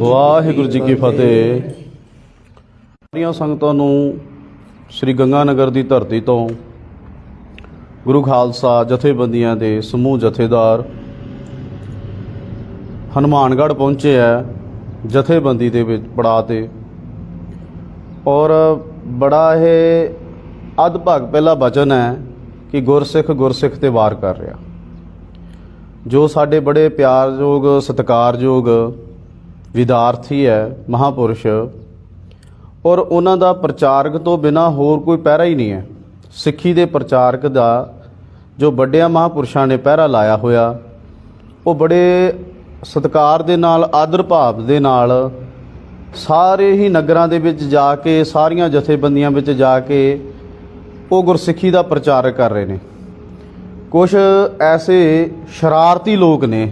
ਵਾਹਿਗੁਰੂ ਜੀ ਕੀ ਫਤਿਹ। ਸਾਰੀਆਂ ਸੰਗਤਾਂ ਨੂੰ ਸ੍ਰੀ ਗੰਗਾ ਨਗਰ ਦੀ ਧਰਤੀ ਤੋਂ ਗੁਰੂ ਖਾਲਸਾ ਜਥੇਬੰਦੀਆਂ ਦੇ ਸਮੂਹ ਜਥੇਦਾਰ ਹਨੂਮਾਨਗੜ੍ਹ ਪਹੁੰਚੇ ਹੈ ਜਥੇਬੰਦੀ ਦੇ ਵਿੱਚ ਪੜਾ ਤੇ। ਔਰ ਬੜਾ ਇਹ ਅਧ ਭਾਗ ਪਹਿਲਾ ਬਚਨ ਹੈ ਕਿ ਗੁਰਸਿੱਖ ਗੁਰਸਿੱਖ ਤੇ ਵਾਰ ਕਰ ਰਿਹਾ। ਜੋ ਸਾਡੇ ਬੜੇ ਪਿਆਰਯੋਗ, ਸਤਿਕਾਰਯੋਗ ਵਿਦਿਆਰਥੀ ਹੈ, ਮਹਾਪੁਰਸ਼। ਔਰ ਉਹਨਾਂ ਦਾ ਪ੍ਰਚਾਰਕ ਤੋਂ ਬਿਨਾ ਹੋਰ ਕੋਈ ਪਹਿਰਾ ਹੀ ਨਹੀਂ ਹੈ। ਸਿੱਖੀ ਦੇ ਪ੍ਰਚਾਰਕ ਦਾ ਜੋ ਵੱਡਿਆਂ ਮਹਾਪੁਰਸ਼ਾਂ ਨੇ ਪਹਿਰਾ ਲਾਇਆ ਹੋਇਆ, ਉਹ ਬੜੇ ਸਤਿਕਾਰ ਦੇ ਨਾਲ, ਆਦਰ ਭਾਵ ਦੇ ਨਾਲ ਸਾਰੇ ਹੀ ਨਗਰਾਂ ਦੇ ਵਿੱਚ ਜਾ ਕੇ, ਸਾਰੀਆਂ ਜਥੇਬੰਦੀਆਂ ਵਿੱਚ ਜਾ ਕੇ ਉਹ ਗੁਰਸਿੱਖੀ ਦਾ ਪ੍ਰਚਾਰ ਕਰ ਰਹੇ ਨੇ। ਕੁਝ ਐਸੇ ਸ਼ਰਾਰਤੀ ਲੋਕ ਨੇ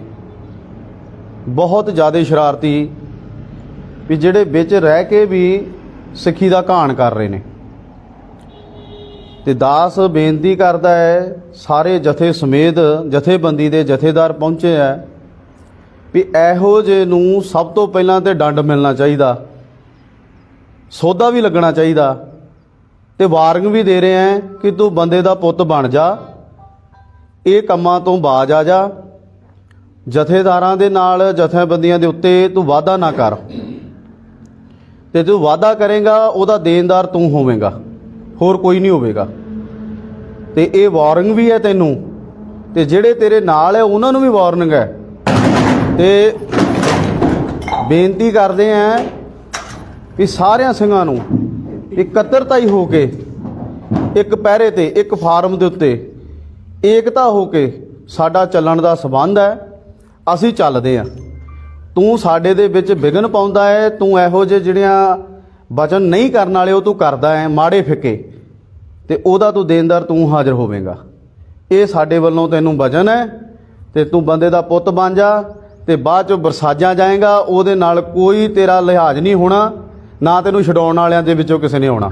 ਬਹੁਤ ਜ਼ਿਆਦਾ ਸ਼ਰਾਰਤੀ ਵੀ ਜਿਹੜੇ ਵਿੱਚ ਰਹਿ ਕੇ ਵੀ ਸਿੱਖੀ ਦਾ ਘਾਣ ਕਰ ਰਹੇ ਨੇ। ਤੇ ਦਾਸ ਬੇਨਤੀ ਕਰਦਾ ਹੈ, ਸਾਰੇ ਜਥੇ ਸਮੇਤ ਜਥੇਬੰਦੀ ਦੇ ਜਥੇਦਾਰ ਪਹੁੰਚੇ ਹੈ ਵੀ ਇਹੋ ਜੇ ਨੂੰ ਸਭ ਤੋਂ ਪਹਿਲਾਂ ਤੇ ਡੰਡ ਮਿਲਣਾ ਚਾਹੀਦਾ ਸੋਧਾ ਵੀ ਲੱਗਣਾ ਚਾਹੀਦਾ ਤੇ ਵਾਰਨਿੰਗ ਵੀ ਦੇ ਰਹੇ ਹੈ ਕਿ ਤੂੰ ਬੰਦੇ ਦਾ ਪੁੱਤ ਬਣ ਜਾ, ਇਹ ਕੰਮਾਂ ਤੋਂ ਬਾਜ ਆ ਜਾ। ਜਥੇਦਾਰਾਂ ਦੇ ਨਾਲ ਜਥੇਬੰਦੀਆਂ ਦੇ ਉੱਤੇ ਤੂੰ ਵਾਅਦਾ ਨਾ ਕਰ। ਤੇ ਤੂੰ ਵਾਅਦਾ ਕਰੇਗਾ, ਉਹਦਾ ਦੇਣਦਾਰ ਤੂੰ ਹੋਵੇਂਗਾ, ਹੋਰ ਕੋਈ ਨਹੀਂ ਹੋਵੇਗਾ। ਤੇ ਇਹ ਵਾਰਨਿੰਗ ਵੀ ਹੈ ਤੈਨੂੰ। ਤੇ ਜਿਹੜੇ ਤੇਰੇ ਨਾਲ ਹੈ, ਉਹਨਾਂ ਨੂੰ ਵੀ ਵਾਰਨਿੰਗ ਹੈ। ਤੇ ਬੇਨਤੀ ਕਰਦੇ ਆਂ ਕਿ ਸਾਰਿਆਂ ਸਿੰਘਾਂ ਨੂੰ ਇਕੱਤਰਤਾਈ ਹੋ ਕੇ, ਇੱਕ ਪਹਿਰੇ ਤੇ, ਇੱਕ ਫਾਰਮ ਦੇ ਉੱਤੇ ਏਕਤਾ ਹੋ ਕੇ ਸਾਡਾ ਚੱਲਣ ਦਾ ਸਬੰਧ ਹੈ। ਅਸੀਂ ਚੱਲਦੇ ਆਂ। ਤੂੰ ਸਾਡੇ ਦੇ ਵਿੱਚ ਵਿਗਨ ਪਾਉਂਦਾ ਹੈ ਤੂੰ ਇਹੋ ਜਿਹੇ ਜਿਹੜੀਆਂ ਵਚਨ ਨਹੀਂ ਕਰਨ ਵਾਲੇ ਉਹ ਤੂੰ ਕਰਦਾ ਹੈ ਮਾੜੇ ਫਿੱਕੇ। ਤੇ ਉਹਦਾ ਤੂੰ ਦੇਣਦਾਰ ਤੂੰ ਹਾਜ਼ਰ ਹੋਵੇਂਗਾ। ਇਹ ਸਾਡੇ ਵੱਲੋਂ ਤੈਨੂੰ ਵਚਨ ਹੈ ਤੇ ਤੂੰ ਬੰਦੇ ਦਾ ਪੁੱਤ ਬਣ ਜਾ, ਤੇ ਬਾਅਦ ਚ ਬਰਸਾਜਾਂ ਜਾਏਗਾ, ਉਹਦੇ ਨਾਲ ਕੋਈ ਤੇਰਾ ਲਿਹਾਜ਼ ਨਹੀਂ ਹੋਣਾ, ਨਾ ਤੈਨੂੰ ਛਡਾਉਣ ਵਾਲਿਆਂ ਦੇ ਵਿੱਚੋਂ ਕਿਸੇ ਨੇ ਆਉਣਾ।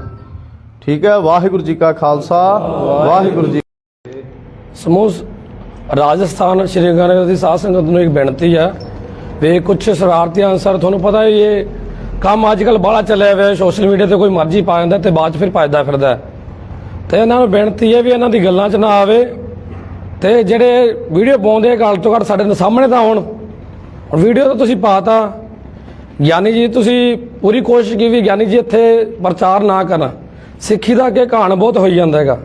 ਠੀਕ ਹੈ? ਵਾਹਿਗੁਰੂ ਜੀ ਕਾ ਖਾਲਸਾ, ਵਾਹਿਗੁਰੂ ਜੀ ਸਮੂਹ ਰਾਜਸਥਾਨ ਸ਼੍ਰੀ ਗੰਗਾਨਗਰ ਦੀ ਸਾਧ ਸੰਗਤ ਨੂੰ ਇੱਕ ਬੇਨਤੀ ਆ ਵੀ ਕੁਝ ਸ਼ਰਾਰਤੀ ਅਨਸਰ, ਤੁਹਾਨੂੰ ਪਤਾ ਹੈ ਇਹ ਕੰਮ ਅੱਜ ਕੱਲ ਬੜਾ ਚੱਲਿਆ ਹੋਇਆ ਸੋਸ਼ਲ ਮੀਡੀਆ ਤੇ ਕੋਈ ਮਰਜ਼ੀ ਪਾ ਜਾਂਦਾ ਤੇ ਬਾਅਦ ਚ ਫਿਰ ਭੱਜਦਾ ਫਿਰਦਾ। ਹੈ। ਤੇ ਇਹਨਾਂ ਨੂੰ ਬੇਨਤੀ ਹੈ ਵੀ ਇਹਨਾਂ ਦੀ ਗੱਲਾਂ 'ਚ ਨਾ ਆਵੇ ਤੇ ਜਿਹੜੇ ਵੀਡੀਓ ਪਾਉਂਦੇ ਆ ਗੱਲ ਤੋਂ ਘੱਟ ਸਾਡੇ ਸਾਹਮਣੇ ਤਾਂ ਆਉਣ। ਵੀਡੀਓ ਤਾਂ ਤੁਸੀਂ ਪਾਤਾ। ਗਿਆਨੀ ਜੀ, ਤੁਸੀਂ ਪੂਰੀ ਕੋਸ਼ਿਸ਼ ਕੀਤੀ ਵੀ ਗਿਆਨੀ ਜੀ ਇੱਥੇ ਪ੍ਰਚਾਰ ਨਾ ਕਰਨ। ਸਿੱਖੀ ਦਾ ਕਿ ਕਹਾਣ ਬਹੁਤ ਹੋਈ ਜਾਂਦਾ ਹੈਗਾ।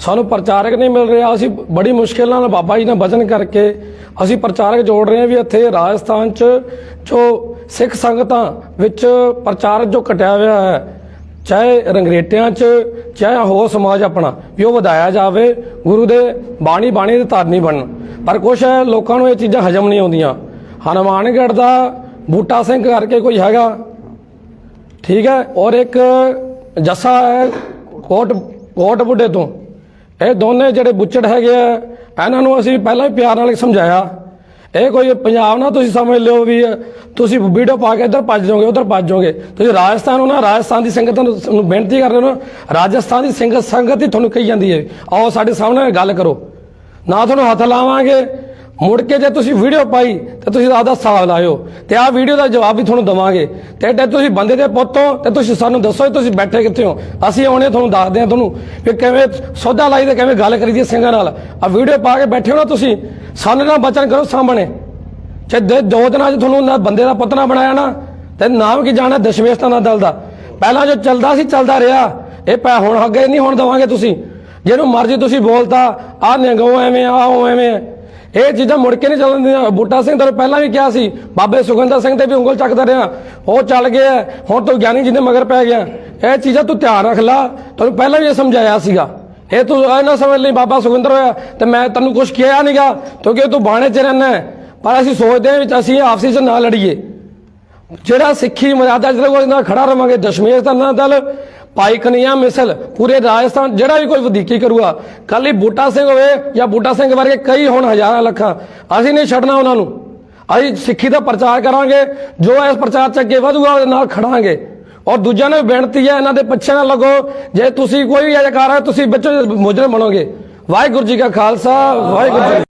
ਸਾਨੂੰ ਪ੍ਰਚਾਰਕ ਨਹੀਂ ਮਿਲ ਰਿਹਾ, ਅਸੀਂ ਬੜੀ ਮੁਸ਼ਕਿਲ ਨਾਲ ਬਾਬਾ ਜੀ ਨਾਲ ਵਚਨ ਕਰਕੇ ਅਸੀਂ ਪ੍ਰਚਾਰਕ ਜੋੜ ਰਹੇ ਹਾਂ ਵੀ ਇੱਥੇ ਰਾਜਸਥਾਨ 'ਚ ਜੋ ਸਿੱਖ ਸੰਗਤਾਂ ਵਿੱਚ ਪ੍ਰਚਾਰਕ ਜੋ ਕਟਿਆ ਹੋਇਆ ਹੈ, ਚਾਹੇ ਰੰਗਰੇਟਿਆਂ 'ਚ, ਚਾਹੇ ਹੋਰ ਸਮਾਜ ਆਪਣਾ, ਵੀ ਉਹ ਵਧਾਇਆ ਜਾਵੇ, ਗੁਰੂ ਦੇ ਬਾਣੀ ਬਾਣੀ ਦੇ ਧਾਰਨੀ ਬਣਨ। ਪਰ ਕੁਛ ਲੋਕਾਂ ਨੂੰ ਇਹ ਚੀਜ਼ਾਂ ਹਜਮ ਨਹੀਂ ਆਉਂਦੀਆਂ। ਹਨੂਮਾਨਗੜ੍ਹ ਦਾ ਬੂਟਾ ਸਿੰਘ ਕਰਕੇ ਕੋਈ ਹੈਗਾ? ਠੀਕ ਹੈ, ਔਰ ਇੱਕ ਜੱਸਾ ਹੈ ਕੋਟ ਕੋਟ ਬੁੱਢੇ ਤੋਂ। ਇਹ ਦੋਨੇ ਜਿਹੜੇ ਬੁੱਚੜ ਹੈਗੇ ਆ, ਇਹਨਾਂ ਨੂੰ ਅਸੀਂ ਪਹਿਲਾਂ ਹੀ ਪਿਆਰ ਨਾਲ ਸਮਝਾਇਆ। ਇਹ ਕੋਈ ਪੰਜਾਬ ਨਾ ਤੁਸੀਂ ਸਮਝ ਲਿਓ ਵੀ ਤੁਸੀਂ ਵੀਡੀਓ ਪਾ ਕੇ ਇੱਧਰ ਭੱਜ ਜਾਓਗੇ, ਉੱਧਰ ਭੱਜ ਜਾਓਗੇ। ਤੁਸੀਂ ਰਾਜਸਥਾਨ ਹੋ ਨਾ ਰਾਜਸਥਾਨ ਦੀ ਸੰਗਤ ਨੂੰ ਬੇਨਤੀ ਕਰ ਰਹੇ ਹੋ ਨਾ, ਰਾਜਸਥਾਨ ਦੀ ਸੰਗਤ ਸੰਗਤ ਹੀ ਤੁਹਾਨੂੰ ਕਹੀ ਜਾਂਦੀ ਹੈ। ਆਓ ਸਾਡੇ ਸਾਹਮਣੇ ਗੱਲ ਕਰੋ। ਨਾ ਤੁਹਾਨੂੰ ਹੱਥ ਲਾਵਾਂਗੇ ਮੁੜ ਕੇ ਜੇ ਤੁਸੀਂ ਵੀਡੀਓ ਪਾਈ, ਤੇ ਤੁਸੀਂ ਆਪਦਾ ਹਿਸਾਬ ਲਾਇਓ। ਤੇ ਆਹ ਵੀਡੀਓ ਦਾ ਜਵਾਬ ਵੀ ਤੁਹਾਨੂੰ ਦਵਾਂਗੇ। ਤੇ ਜੇ ਤੁਸੀਂ ਬੰਦੇ ਦੇ ਪੁੱਤ ਹੋ, ਤੇ ਤੁਸੀਂ ਸਾਨੂੰ ਦੱਸੋ ਵੀ ਤੁਸੀਂ ਬੈਠੇ ਕਿੱਥੇ ਹੋ। ਅਸੀਂ ਆਉਣੇ, ਤੁਹਾਨੂੰ ਦੱਸਦੇ ਹਾਂ ਤੁਹਾਨੂੰ ਵੀ ਕਿਵੇਂ ਸੌਦਾ ਲਾਈ ਤੇ ਕਿਵੇਂ ਗੱਲ ਕਰੀਦੀ ਸਿੰਘਾਂ ਨਾਲ। ਆ ਵੀਡੀਓ ਪਾ ਕੇ ਬੈਠੇ ਹੋ ਨਾ ਤੁਸੀਂ, ਸਾਨੂੰ ਨਾ ਬਚਨ ਕਰੋ ਸਾਹਮਣੇ। ਜੇ ਦੋ ਦਿਨਾਂ 'ਚ ਤੁਹਾਨੂੰ ਨਾ ਬੰਦੇ ਦਾ ਪੁੱਤ ਨਾ ਬਣਾਇਆ ਨਾ, ਤੇ ਨਾਮ ਕੀ ਜਾਣਾ ਦਸ਼ਮੇਸ਼ਤਾ ਨਾ ਦਲ ਦਾ? ਪਹਿਲਾਂ ਜੋ ਚੱਲਦਾ ਸੀ, ਚੱਲਦਾ ਰਿਹਾ। ਇਹ ਪੈ ਹੁਣ ਅੱਗੇ ਨਹੀਂ ਹੁਣ ਦਵਾਂਗੇ ਤੁਸੀਂ। ਜਿਹਨੂੰ ਮਰਜ਼ੀ ਤੁਸੀਂ ਬੋਲਤਾ, ਆਹ ਨਿੰਗੋ ਐਵੇਂ ਆ, ਉਹ ਐਵੇਂ ਆ। ਇਹ ਚੀਜ਼ਾਂ ਮੁੜ ਕੇ ਨਹੀਂ ਚੱਲਦੀਆਂ। ਬੂਟਾ ਸਿੰਘ ਤਾਂ ਪਹਿਲਾਂ ਵੀ ਕਿਹਾ ਸੀ, ਬਾਬੇ ਸੁਖਿੰਦਰ ਸਿੰਘ ਤੇ ਵੀ ਉਂਗਲ ਚੱਕਦਾ ਰਿਹਾ। ਉਹ ਚੱਲ ਗਿਆ ਹੁਣ ਤੂੰ ਗਿਆਨੀ ਜੀ ਦੇ ਮਗਰ ਪੈ ਗਿਆ। ਇਹ ਚੀਜ਼ਾਂ ਤੂੰ ਧਿਆਨ ਰੱਖ ਲਾ। ਤੈਨੂੰ ਪਹਿਲਾਂ ਵੀ ਇਹ ਸਮਝਾਇਆ ਸੀਗਾ। ਇਹ ਤੂੰ ਇਹ ਨਾ ਸਮਝ ਲਈ ਬਾਬਾ ਸੁਖਿੰਦਰ ਹੋਇਆ ਤੇ ਮੈਂ ਤੈਨੂੰ ਕੁਝ ਕਿਹਾ ਨਹੀਂਗਾ ਕਿਉਂਕਿ ਤੂੰ ਬਾਣੇ 'ਚ ਰਹਿਣਾ ਹੈ। ਪਰ ਅਸੀਂ ਸੋਚਦੇ ਹਾਂ ਵੀ ਅਸੀਂ ਆਪਸੀ 'ਚ ਨਾ ਲੜੀਏ। ਜਿਹੜਾ ਸਿੱਖੀ ਮਰਿਆਦਾ ਜਿਹੜਾ ਉਹਦੇ ਨਾਲ ਖੜਾ ਰਵਾਂਗੇ, ਦਸ਼ਮੇਸ਼ ਦਾ ਨਾ ਦਲ ਭਾਈ ਕਨਈਆ ਮਿਸਲ, ਪੂਰੇ ਰਾਜਸਥਾਨ, ਜਿਹੜਾ ਵੀ ਕੋਈ ਵਧੀਕੀ ਕਰੂਗਾ ਕੱਲ ਹੀ ਬੂਟਾ ਸਿੰਘ ਹੋਵੇ ਜਾਂ ਬੂਟਾ ਸਿੰਘ ਵਰਗੇ ਕਈ ਹੁਣ ਹਜ਼ਾਰਾਂ ਲੱਖਾਂ, ਅਸੀਂ ਨਹੀਂ ਛੱਡਣਾ ਉਹਨਾਂ ਨੂੰ। ਅਸੀਂ ਸਿੱਖੀ ਦਾ ਪ੍ਰਚਾਰ ਕਰਾਂਗੇ, ਜੋ ਇਸ ਪ੍ਰਚਾਰ ਚ ਅੱਗੇ ਵਧੂਗਾ, ਉਹਦੇ ਨਾਲ ਖੜਾਂਗੇ। ਔਰ ਦੂਜਿਆਂ ਨੂੰ ਵੀ ਬੇਨਤੀ ਹੈ, ਇਹਨਾਂ ਦੇ ਪਿੱਛੇ ਨਾ ਲੱਗੋ। ਜੇ ਤੁਸੀਂ ਕੋਈ ਵੀ ਅਜਕਾਰ ਹੈ, ਤੁਸੀਂ ਵਿੱਚ ਮੁਜਰਮ ਬਣੋਗੇ। ਵਾਹਿਗੁਰੂ ਜੀ ਕਾ ਖਾਲਸਾ, ਵਾਹਿਗੁਰੂ ਜੀ